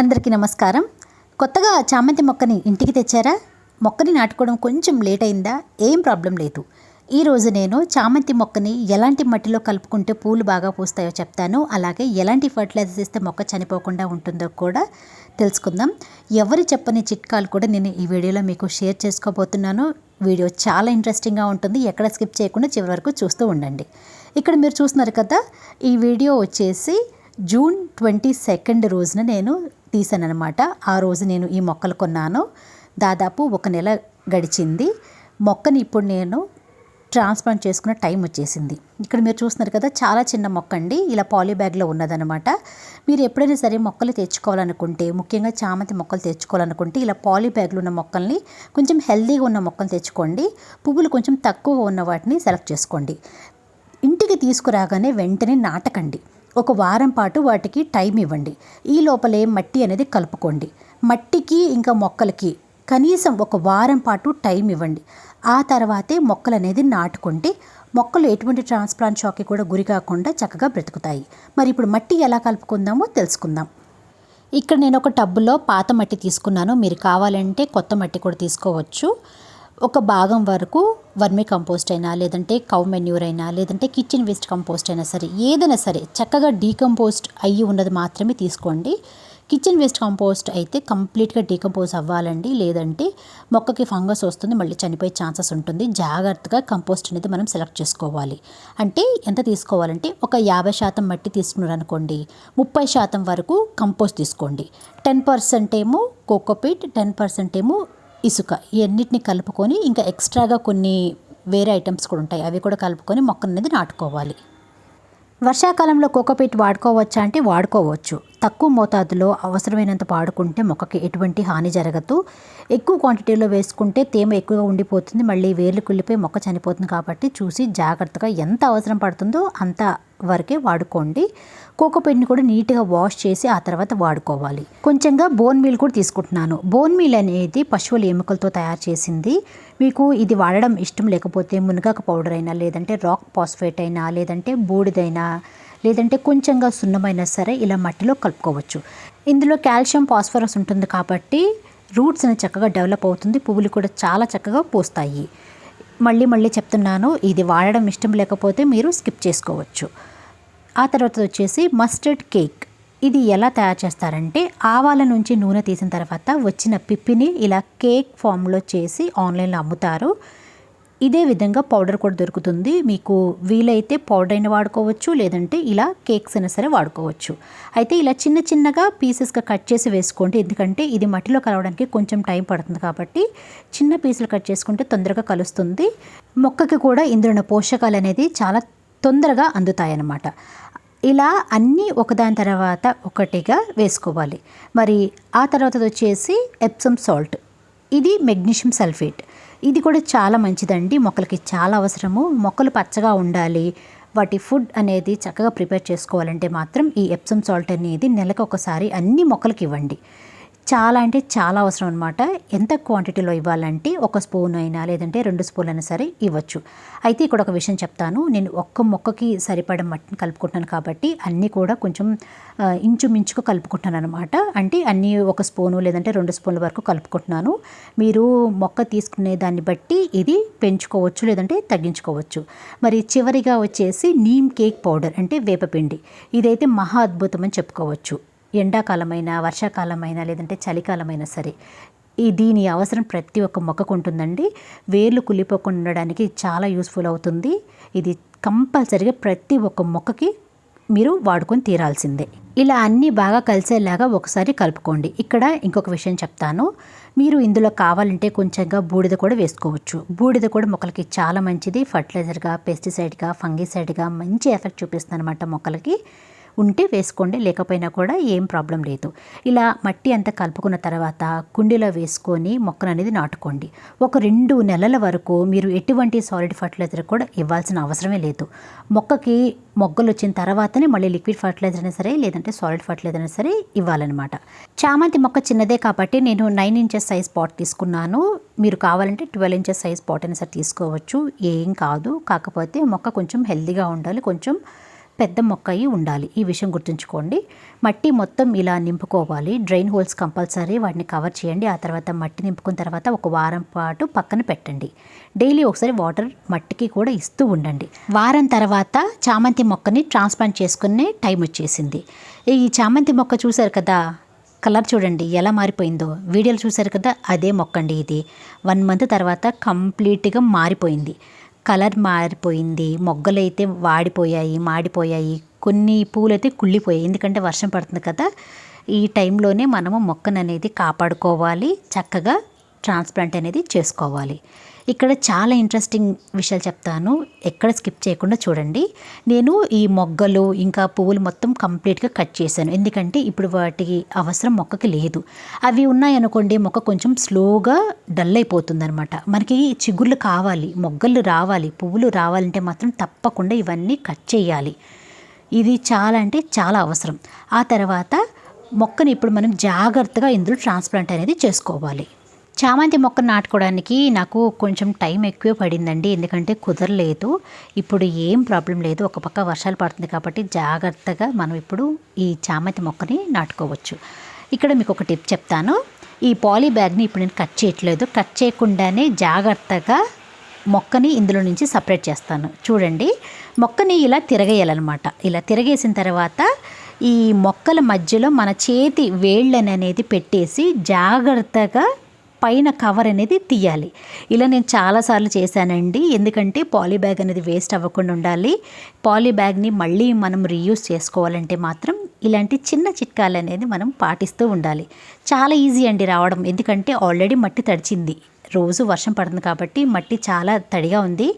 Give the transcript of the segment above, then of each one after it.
అందరికీ నమస్కారం. కొత్తగా చామంతి మొక్కని ఇంటికి తెచ్చారా? మొక్కని నాటుకోవడం కొంచెం లేట్ అయిందా? ఏం ప్రాబ్లం లేదు. ఈరోజు నేను చామంతి మొక్కని ఎలాంటి మట్టిలో కలుపుకుంటే పూలు బాగా పూస్తాయో చెప్తాను. అలాగే ఎలాంటి ఫర్టిలైజర్స్ ఇస్తే మొక్క చనిపోకుండా ఉంటుందో కూడా తెలుసుకుందాం. ఎవరు చెప్పని చిట్కాలు కూడా నేను ఈ వీడియోలో మీకు షేర్ చేసుకోబోతున్నాను. వీడియో చాలా ఇంట్రెస్టింగ్గా ఉంటుంది. ఎక్కడ స్కిప్ చేయకుండా చివరి వరకు చూస్తూ ఉండండి. ఇక్కడ మీరు చూస్తున్నారు కదా ఈ వీడియో వచ్చేసి జూన్ ట్వంటీ సెకండ్ రోజున నేను తీసాను అనమాట ఆ రోజు నేను ఈ మొక్కలు కొన్నాను. దాదాపు ఒక నెల గడిచింది. మొక్కని ఇప్పుడు నేను ట్రాన్స్ప్లాంట్ చేసుకునే టైం వచ్చేసింది. ఇక్కడ మీరు చూస్తున్నారు కదా చాలా చిన్న మొక్క అండి ఇలా పాలీ బ్యాగ్లో ఉన్నదనమాట మీరు ఎప్పుడైనా సరే మొక్కలు తెచ్చుకోవాలనుకుంటే ముఖ్యంగా చామంతి మొక్కలు తెచ్చుకోవాలనుకుంటే ఇలా పాలీ బ్యాగ్లో ఉన్న మొక్కల్ని కొంచెం హెల్దీగా ఉన్న మొక్కలు తెచ్చుకోండి. పువ్వులు కొంచెం తక్కువగా ఉన్న వాటిని సెలెక్ట్ చేసుకోండి. ఇంటికి తీసుకురాగానే వెంటనే నాటకండి. ఒక వారం పాటు వాటికి టైం ఇవ్వండి. ఈ లోపలే మట్టి అనేది కలుపుకోండి. మట్టికి ఇంకా మొక్కలకి కనీసం ఒక వారం పాటు టైం ఇవ్వండి. ఆ తర్వాతే మొక్కలు అనేది నాటుకుంటే మొక్కలు ఎటువంటి ట్రాన్స్ప్లాంట్ షాక్కి కూడా గురి కాకుండా చక్కగా బ్రతుకుతాయి. మరి ఇప్పుడు మట్టి ఎలా కలుపుకుందామో తెలుసుకుందాం. ఇక్కడ నేను ఒక టబ్బులో పాత మట్టి తీసుకున్నాను. మీరు కావాలంటే కొత్త మట్టి కూడా తీసుకోవచ్చు. ఒక భాగం వరకు వర్మి కంపోస్ట్ అయినా లేదంటే కౌ మెన్యూర్ అయినా లేదంటే కిచెన్ వేస్ట్ కంపోస్ట్ అయినా సరే ఏదైనా సరే చక్కగా డీకంపోస్ట్ అయ్యి ఉన్నది మాత్రమే తీసుకోండి. కిచెన్ వేస్ట్ కంపోస్ట్ అయితే కంప్లీట్గా డీకంపోజ్ అవ్వాలండి. లేదంటే మొక్కకి ఫంగస్ వస్తుంది మళ్ళీ చనిపోయే ఛాన్సెస్ ఉంటుంది. జాగ్రత్తగా కంపోస్ట్ అనేది మనం సెలెక్ట్ చేసుకోవాలి. అంటే ఎంత తీసుకోవాలంటే ఒక యాభై శాతం మట్టి తీసుకున్నారు అనుకోండి ముప్పై శాతం వరకు కంపోస్ట్ తీసుకోండి. టెన్ పర్సెంట్ ఏమో కోకోపీట్ టెన్ పర్సెంట్ ఏమో ఇసుక ఇవన్నిటిని కలుపుకొని ఇంకా ఎక్స్ట్రాగా కొన్ని వేరే ఐటమ్స్ కూడా ఉంటాయి. అవి కూడా కలుపుకొని మొక్క అనేది నాటుకోవాలి. వర్షాకాలంలో కోకోపీట్ వాడుకోవచ్చా అంటే వాడుకోవచ్చు. తక్కువ మోతాదులో అవసరమైనంత వాడుకుంటే మొక్కకి ఎటువంటి హాని జరగదు. ఎక్కువ క్వాంటిటీలో వేసుకుంటే తేమ ఎక్కువగా ఉండిపోతుంది. మళ్ళీ వేర్లు కుళ్ళిపోయి మొక్క చనిపోతుంది కాబట్టి చూసి జాగ్రత్తగా ఎంత అవసరం పడుతుందో అంత వరకే వాడుకోండి. కోకోపీట్ని కూడా నీట్గా వాష్ చేసి ఆ తర్వాత వాడుకోవాలి. కొంచెంగా బోన్ మీల్ కూడా తీసుకుంటున్నాను. బోన్ మీల్ అనేది పశువుల ఎముకలతో తయారు చేసింది. మీకు ఇది వాడడం ఇష్టం లేకపోతే మునగాకు పౌడర్ అయినా లేదంటే రాక్ పాస్ఫేట్ అయినా లేదంటే బూడిదైనా లేదంటే కొంచెంగా సున్నమైనా సరే ఇలా మట్టిలో కలుపుకోవచ్చు. ఇందులో కాల్షియం ఫాస్ఫరస్ ఉంటుంది కాబట్టి రూట్స్ అనేది చక్కగా డెవలప్ అవుతుంది. పువ్వులు కూడా చాలా చక్కగా పూస్తాయి. మళ్ళీ మళ్ళీ చెప్తున్నాను ఇది వాడడం ఇష్టం లేకపోతే మీరు స్కిప్ చేసుకోవచ్చు. ఆ తర్వాత వచ్చేసి మస్టర్డ్ కేక్ ఇది ఎలా తయారు చేస్తారంటే ఆవాల నుంచి నూనె తీసిన తర్వాత వచ్చిన పిప్పిని ఇలా కేక్ ఫామ్లో చేసి ఆన్లైన్లో అమ్ముతారు. ఇదే విధంగా పౌడర్ కూడా దొరుకుతుంది. మీకు వీలైతే పౌడర్ అయినా వాడుకోవచ్చు లేదంటే ఇలా కేక్స్ అయినా సరే వాడుకోవచ్చు. అయితే ఇలా చిన్న చిన్నగా పీసెస్గా కట్ చేసి వేసుకోండి. ఎందుకంటే ఇది మట్టిలో కలవడానికి కొంచెం టైం పడుతుంది కాబట్టి చిన్న పీసులు కట్ చేసుకుంటే తొందరగా కలుస్తుంది. మొక్కకి కూడా ఇందులో పోషకాలు అనేది చాలా తొందరగా అందుతాయన్నమాట. ఇలా అన్నీ ఒకదాని తర్వాత ఒకటిగా వేసుకోవాలి. మరి ఆ తర్వాత వచ్చేసి ఎప్సమ్ సాల్ట్ ఇది మెగ్నీషియం సల్ఫేట్ ఇది కూడా చాలా మంచిదండి. మొక్కలకి చాలా అవసరము. మొక్కలు పచ్చగా ఉండాలి. వాటి ఫుడ్ అనేది చక్కగా ప్రిపేర్ చేసుకోవాలంటే మాత్రం ఈ ఎప్సమ్ సాల్ట్ అనేది నెలకు ఒకసారి అన్ని మొక్కలకి ఇవ్వండి. చాలా అంటే చాలా అవసరం అనమాట ఎంత క్వాంటిటీలో ఇవ్వాలంటే ఒక స్పూన్ అయినా లేదంటే రెండు స్పూన్లు అయినా సరే ఇవ్వచ్చు. అయితే ఇక్కడ ఒక విషయం చెప్తాను. నేను ఒక్క మొక్కకి సరిపడ మట్టిని కలుపుకుంటున్నాను కాబట్టి అన్నీ కూడా కొంచెం ఇంచుమించుకు కలుపుకుంటున్నాను అనమాట అంటే అన్నీ ఒక స్పూను లేదంటే రెండు స్పూన్ల వరకు కలుపుకుంటున్నాను. మీరు మొక్క తీసుకునే దాన్ని బట్టి ఇది పెంచుకోవచ్చు లేదంటే తగ్గించుకోవచ్చు. మరి చివరిగా వచ్చేసి నీమ్ కేక్ పౌడర్ అంటే వేపపిండి. ఇదైతే మహా అద్భుతం అని చెప్పుకోవచ్చు. ఎండాకాలమైనా వర్షాకాలమైనా లేదంటే చలికాలమైనా సరే ఈ దీని అవసరం ప్రతి ఒక్క మొక్కకు ఉంటుందండి వేర్లు కుళ్ళిపోకుండా ఉండడానికి చాలా యూస్ఫుల్ అవుతుంది. ఇది కంపల్సరిగా ప్రతి ఒక్క మొక్కకి మీరు వాడుకొని తీరాల్సిందే. ఇలా అన్నీ బాగా కలిసేలాగా ఒకసారి కలుపుకోండి. ఇక్కడ ఇంకొక విషయం చెప్తాను. మీరు ఇందులో కావాలంటే కొంచెంగా బూడిద కూడా వేసుకోవచ్చు. బూడిద కూడా మొక్కలకి చాలా మంచిది. ఫర్టిలైజర్గా పెస్టిసైడ్గా ఫంగిసైడ్గా మంచి ఎఫెక్ట్ చూపిస్తుంది అనమాట మొక్కలకి. ఉంటే వేసుకోండి లేకపోయినా కూడా ఏం ప్రాబ్లం లేదు. ఇలా మట్టి అంతా కలుపుకున్న తర్వాత కుండీలో వేసుకొని మొక్కను అనేది నాటుకోండి. ఒక రెండు నెలల వరకు మీరు ఎటువంటి సాలిడ్ ఫర్టిలైజర్ కూడా ఇవ్వాల్సిన అవసరమే లేదు. మొక్కకి మొగ్గలు వచ్చిన తర్వాతనే మళ్ళీ లిక్విడ్ ఫర్టిలైజర్ అయినా సరే లేదంటే సాలిడ్ ఫర్టిలైజర్ అయినా సరే ఇవ్వాలన్నమాట. చామంతి మొక్క చిన్నదే కాబట్టి నేను నైన్ ఇంచెస్ సైజ్ పాట్ తీసుకున్నాను. మీరు కావాలంటే ట్వెల్వ్ ఇంచెస్ సైజ్ పాట్ అయినా సరే తీసుకోవచ్చు. ఏం కాదు. కాకపోతే మొక్క కొంచెం హెల్దీగా ఉండాలి. కొంచెం పెద్ద మొక్క అయి ఉండాలి. ఈ విషయం గుర్తుంచుకోండి. మట్టి మొత్తం ఇలా నింపుకోవాలి. డ్రైన్ హోల్స్ కంపల్సరీ వాటిని కవర్ చేయండి. ఆ తర్వాత మట్టి నింపుకున్న తర్వాత ఒక వారం పాటు పక్కన పెట్టండి. డైలీ ఒకసారి వాటర్ మట్టికి కూడా ఇస్తూ ఉండండి. వారం తర్వాత చామంతి మొక్కని ట్రాన్స్ప్లాంట్ చేసుకునే టైం వచ్చేసింది. ఈ చామంతి మొక్క చూశారు కదా? కలర్ చూడండి. ఎలా మారిపోయిందో. వీడియోలు చూశారు కదా? అదే మొక్క అండి ఇది. వన్ మంత్ తర్వాత కంప్లీట్గా మారిపోయింది. కలర్ మారిపోయింది మొగ్గలైతే వాడిపోయాయి మాడిపోయాయి కొన్ని పూలైతే కుళ్ళిపోయాయి. ఎందుకంటే వర్షం పడుతుంది కదా ఈ టైంలోనే మనము మొక్కను అనేది కాపాడుకోవాలి చక్కగా ట్రాన్స్ప్లాంట్ అనేది చేసుకోవాలి. ఇక్కడ చాలా ఇంట్రెస్టింగ్ విషయాలు చెప్తాను. ఎక్కడ స్కిప్ చేయకుండా చూడండి. నేను ఈ మొగ్గలు ఇంకా పువ్వులు మొత్తం కంప్లీట్గా కట్ చేశాను. ఎందుకంటే ఇప్పుడు వాటికి అవసరం మొక్కకి లేదు. అవి ఉన్నాయనుకోండి మొక్క కొంచెం స్లోగా డల్ అయిపోతుంది అనమాట మనకి చిగుర్లు కావాలి మొగ్గలు రావాలి పువ్వులు రావాలంటే మాత్రం తప్పకుండా ఇవన్నీ కట్ చేయాలి. ఇది చాలా అంటే చాలా అవసరం. ఆ తర్వాత మొక్కని ఇప్పుడు మనం జాగ్రత్తగా ఇందులో ట్రాన్స్ప్లాంట్ అనేది చేసుకోవాలి. చామంతి మొక్క నాటుకోవడానికి నాకు కొంచెం టైం ఎక్కువ పడిందండి. ఎందుకంటే కుదరలేదు. ఇప్పుడు ఏం ప్రాబ్లం లేదు. ఒక పక్క వర్షాలు పడుతుంది కాబట్టి జాగ్రత్తగా మనం ఇప్పుడు ఈ చామంతి మొక్కని నాటుకోవచ్చు. ఇక్కడ మీకు ఒక టిప్ చెప్తాను. ఈ పాలీ బ్యాగ్ని ఇప్పుడు నేను కట్ చేయట్లేదు. కట్ చేయకుండానే జాగ్రత్తగా మొక్కని ఇందులో నుంచి సపరేట్ చేస్తాను. చూడండి. మొక్కని ఇలా తిరగేయాలన్నమాట. ఇలా తిరగేసిన తర్వాత ఈ మొక్కల మధ్యలో మన చేతి వేళ్ళని అనేది పెట్టేసి జాగ్రత్తగా పైన కవర్ అనేది తీయాలి. ఇలా నేను చాలాసార్లు చేశానండి. ఎందుకంటే పాలీ బ్యాగ్ అనేది వేస్ట్ అవ్వకుండా ఉండాలి. పాలీ బ్యాగ్ని మళ్ళీ మనం రీయూస్ చేసుకోవాలంటే మాత్రం ఇలాంటి చిన్న చిట్కాలు అనేది మనం పాటిస్తూ ఉండాలి. చాలా ఈజీ అండి రావడం. ఎందుకంటే ఆల్రెడీ మట్టి తడిచింది. రోజు వర్షం పడుతుంది కాబట్టి మట్టి చాలా తడిగా ఉంది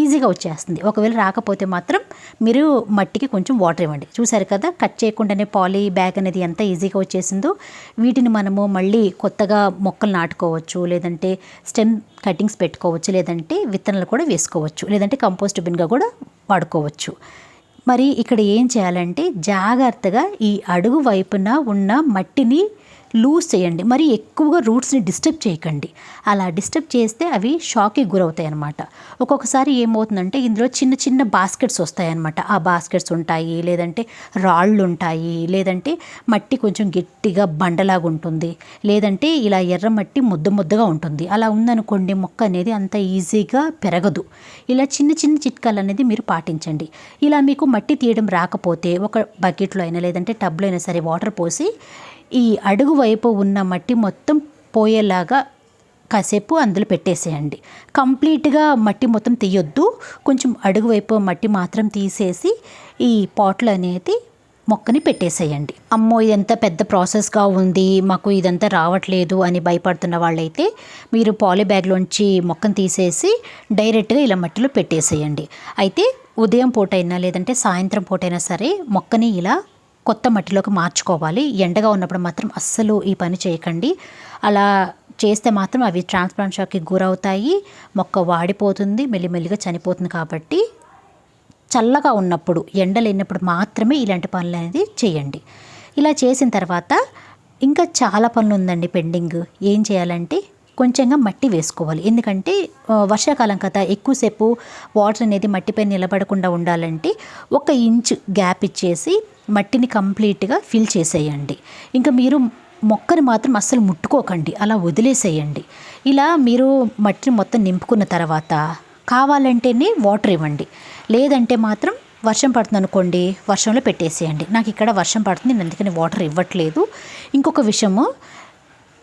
ఈజీగా వచ్చేస్తుంది. ఒకవేళ రాకపోతే మాత్రం మీరు మట్టికి కొంచెం వాటర్ ఇవ్వండి. చూసారు కదా కట్ చేయకుండానే పాలీ బ్యాగ్ అనేది ఎంత ఈజీగా వచ్చేసిందో వీటిని మనము మళ్ళీ కొత్తగా మొక్కలు నాటుకోవచ్చు లేదంటే స్టెమ్ కటింగ్స్ పెట్టుకోవచ్చు లేదంటే విత్తనాలు కూడా వేసుకోవచ్చు లేదంటే కంపోస్ట్ బిన్గా కూడా వాడుకోవచ్చు. మరి ఇక్కడ ఏం చేయాలంటే జాగ్రత్తగా ఈ అడుగు వైపున ఉన్న మట్టిని లూజ్ చేయండి. మరి ఎక్కువగా రూట్స్ని డిస్టర్బ్ చేయకండి. అలా డిస్టర్బ్ చేస్తే అవి షాక్కి గురవుతాయి అనమాట ఒక్కొక్కసారి ఏమవుతుందంటే ఇందులో చిన్న చిన్న బాస్కెట్స్ వస్తాయన్నమాట. ఆ బాస్కెట్స్ ఉంటాయి లేదంటే రాళ్ళు ఉంటాయి లేదంటే మట్టి కొంచెం గట్టిగా బండలాగా ఉంటుంది లేదంటే ఇలా ఎర్ర మట్టి ముద్ద ముద్దగా ఉంటుంది. అలా ఉందనుకోండి మొక్క అనేది అంత ఈజీగా పెరగదు. ఇలా చిన్న చిన్న చిట్కాలు అనేది మీరు పాటించండి. ఇలా మీకు మట్టి తీయడం రాకపోతే ఒక బకెట్లో అయినా లేదంటే టబ్లో అయినా సరే వాటర్ పోసి ఈ అడుగు వైపు ఉన్న మట్టి మొత్తం పోయేలాగా కాసేపు అందులో పెట్టేసేయండి. కంప్లీట్గా మట్టి మొత్తం తీయొద్దు. కొంచెం అడుగు వైపు మట్టి మాత్రం తీసేసి ఈ పాట్లు అనేది మొక్కని పెట్టేసేయండి. అమ్మో ఇదంతా పెద్ద ప్రాసెస్గా ఉంది. మాకు ఇదంతా రావట్లేదు అని భయపడుతున్న వాళ్ళైతే మీరు పాలీ బ్యాగ్లోంచి మొక్కను తీసేసి డైరెక్ట్గా ఇలా మట్టిలో పెట్టేసేయండి. అయితే ఉదయం పూటైనా లేదంటే సాయంత్రం పూటైనా సరే మొక్కని ఇలా కొత్త మట్టిలోకి మార్చుకోవాలి. ఎండగా ఉన్నప్పుడు మాత్రం అస్సలు ఈ పని చేయకండి. అలా చేస్తే మాత్రం అవి ట్రాన్స్ప్లాంట్ షాక్కి గురవుతాయి. మొక్క వాడిపోతుంది మెల్లిమెల్లిగా చనిపోతుంది కాబట్టి చల్లగా ఉన్నప్పుడు ఎండ లేనప్పుడు మాత్రమే ఇలాంటి పనులు అనేది చేయండి. ఇలా చేసిన తర్వాత ఇంకా చాలా పనులు ఉందండి పెండింగ్. ఏం చేయాలంటే కొంచెంగా మట్టి వేసుకోవాలి. ఎందుకంటే వర్షాకాలం కదా ఎక్కువసేపు వాటర్ అనేది మట్టిపై నిలబడకుండా ఉండాలంటే ఒక ఇంచ్ గ్యాప్ ఇచ్చేసి మట్టిని కంప్లీట్గా ఫిల్ చేసేయండి. ఇంకా మీరు మొక్కని మాత్రం అస్సలు ముట్టుకోకండి. అలా వదిలేసేయండి. ఇలా మీరు మట్టిని మొత్తం నింపుకున్న తర్వాత కావాలంటేనే వాటర్ ఇవ్వండి. లేదంటే మాత్రం వర్షం పడుతుంది అనుకోండి వర్షంలో పెట్టేసేయండి. నాకు ఇక్కడ వర్షం పడుతుంది నేను అందుకని వాటర్ ఇవ్వట్లేదు. ఇంకొక విషయము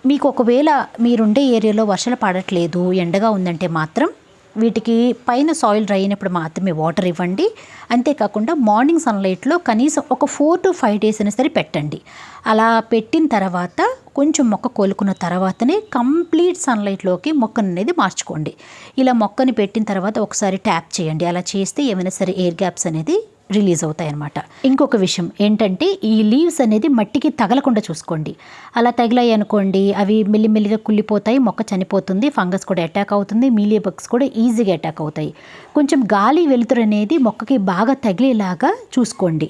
మీకు ఒకవేళ మీరుండే ఏరియాలో వర్షాలు పడట్లేదు ఎండగా ఉందంటే మాత్రం వీటికి పైన సాయిల్ డ్రై అయినప్పుడు మాత్రమే వాటర్ ఇవ్వండి. అంతేకాకుండా మార్నింగ్ సన్లైట్లో కనీసం ఒక ఫోర్ టు ఫైవ్ డేస్ అయినా సరే పెట్టండి. అలా పెట్టిన తర్వాత కొంచెం మొక్క కోలుకున్న తర్వాతనే కంప్లీట్ సన్లైట్లోకి మొక్కను అనేది మార్చుకోండి. ఇలా మొక్కని పెట్టిన తర్వాత ఒకసారి ట్యాప్ చేయండి. అలా చేస్తే ఏమైనా సరే ఎయిర్ గ్యాప్స్ అనేది రిలీజ్ అవుతాయి అనమాట ఇంకొక విషయం ఏంటంటే ఈ లీవ్స్ అనేది మట్టికి తగలకుండా చూసుకోండి. అలా తగిలాయి అనుకోండి అవి మెల్లిమెల్లిగా కుళ్ళిపోతాయి మొక్క చనిపోతుంది ఫంగస్ కూడా అటాక్ అవుతుంది మీలియా బగ్స్ కూడా ఈజీగా అటాక్ అవుతాయి. కొంచెం గాలి వెలుతురు అనేది మొక్కకి బాగా తగిలేలాగా చూసుకోండి.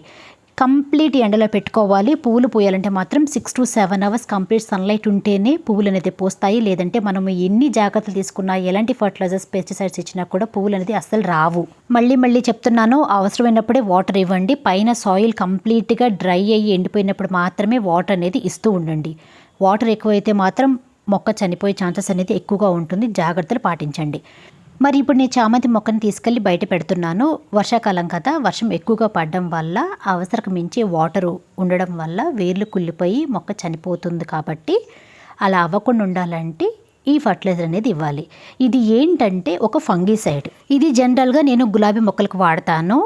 కంప్లీట్ ఎండలో పెట్టుకోవాలి. పువ్వులు పూయాలంటే మాత్రం six to seven hours complete sunlight ఉంటేనే పువ్వులు అనేది పోస్తాయి. లేదంటే మనం ఎన్ని జాగ్రత్తలు తీసుకున్నా ఎలాంటి ఫర్టిలైజర్స్ పెస్టిసైడ్స్ ఇచ్చినా కూడా పువ్వులు అనేది అస్సలు రావు. మళ్ళీ మళ్ళీ చెప్తున్నాను అవసరమైనప్పుడే వాటర్ ఇవ్వండి. పైన సాయిల్ కంప్లీట్గా డ్రై అయ్యి ఎండిపోయినప్పుడు మాత్రమే వాటర్ అనేది ఇస్తూ ఉండండి. వాటర్ ఎక్కువైతే మాత్రం మొక్క చనిపోయే ఛాన్సెస్ అనేది ఎక్కువగా ఉంటుంది. జాగ్రత్తలు పాటించండి. మరి ఇప్పుడు నేను చామంతి మొక్కని తీసుకెళ్ళి బయట పెడుతున్నాను. వర్షాకాలం కదా వర్షం ఎక్కువగా పడడం వల్ల అవసరకు మించి వాటరు ఉండడం వల్ల వేర్లు కుళ్ళిపోయి మొక్క చనిపోతుంది కాబట్టి అలా అవ్వకుండా ఉండాలంటే ఈ ఫర్టిలైజర్ అనేది ఇవ్వాలి. ఇది ఏంటంటే ఒక ఫంగిసైడ్. ఇది జనరల్గా నేను గులాబీ మొక్కలకు వాడతాను.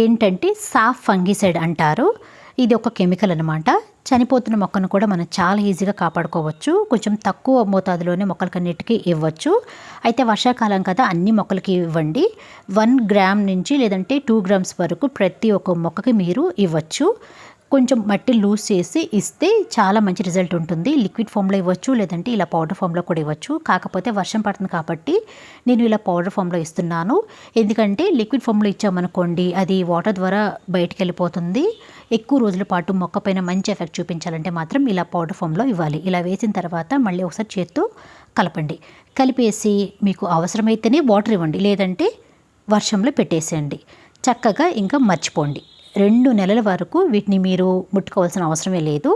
ఏంటంటే సాఫ్ ఫంగిసైడ్ అంటారు. ఇది ఒక కెమికల్ అనమాట చనిపోతున్న మొక్కను కూడా మనం చాలా ఈజీగా కాపాడుకోవచ్చు. కొంచెం తక్కువ మోతాదులోనే మొక్కలకన్నిటికీ ఇవ్వచ్చు. అయితే వర్షాకాలం కదా అన్ని మొక్కలకి ఇవ్వండి. వన్ గ్రామ్ నుంచి లేదంటే టూ గ్రామ్స్ వరకు ప్రతి ఒక్క మొక్కకి మీరు ఇవ్వచ్చు. కొంచెం మట్టి లూజ్ చేసి ఇస్తే చాలా మంచి రిజల్ట్ ఉంటుంది. లిక్విడ్ ఫామ్లో ఇవ్వచ్చు లేదంటే ఇలా పౌడర్ ఫామ్లో కూడా ఇవ్వచ్చు. కాకపోతే వర్షం పడుతుంది కాబట్టి నేను ఇలా పౌడర్ ఫామ్లో ఇస్తున్నాను. ఎందుకంటే లిక్విడ్ ఫామ్లో ఇచ్చామనుకోండి అది వాటర్ ద్వారా బయటికి వెళ్ళిపోతుంది. ఎక్కువ రోజుల పాటు మొక్క పైన మంచి ఎఫెక్ట్ చూపించాలంటే మాత్రం ఇలా పౌడర్ ఫామ్లో ఇవ్వాలి. ఇలా వేసిన తర్వాత మళ్ళీ ఒకసారి చేత్తో కలపండి. కలిపేసి మీకు అవసరమైతేనే వాటర్ ఇవ్వండి లేదంటే వర్షంలో పెట్టేసేయండి. చక్కగా ఇంకా మర్చిపోండి. రెండు నెలల వరకు వీటిని మీరు ముట్టుకోవాల్సిన అవసరమే లేదు.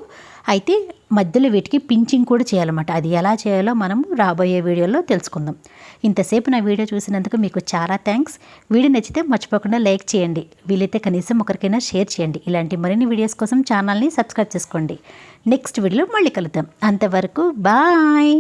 అయితే మధ్యలో వీటికి పించింగ్ కూడా చేయాలన్నమాట. అది ఎలా చేయాలో మనం రాబోయే వీడియోలో తెలుసుకుందాం. ఇంతసేపు నా వీడియో చూసినందుకు మీకు చాలా థ్యాంక్స్ వీడియో నచ్చితే మర్చిపోకుండా లైక్ చేయండి. వీలైతే కనీసం ఒకరికైనా షేర్ చేయండి. ఇలాంటి మరిన్ని వీడియోస్ కోసం ఛానల్ని సబ్స్క్రైబ్ చేసుకోండి. నెక్స్ట్ వీడియోలో మళ్ళీ కలుద్దాం. అంతవరకు బాయ్!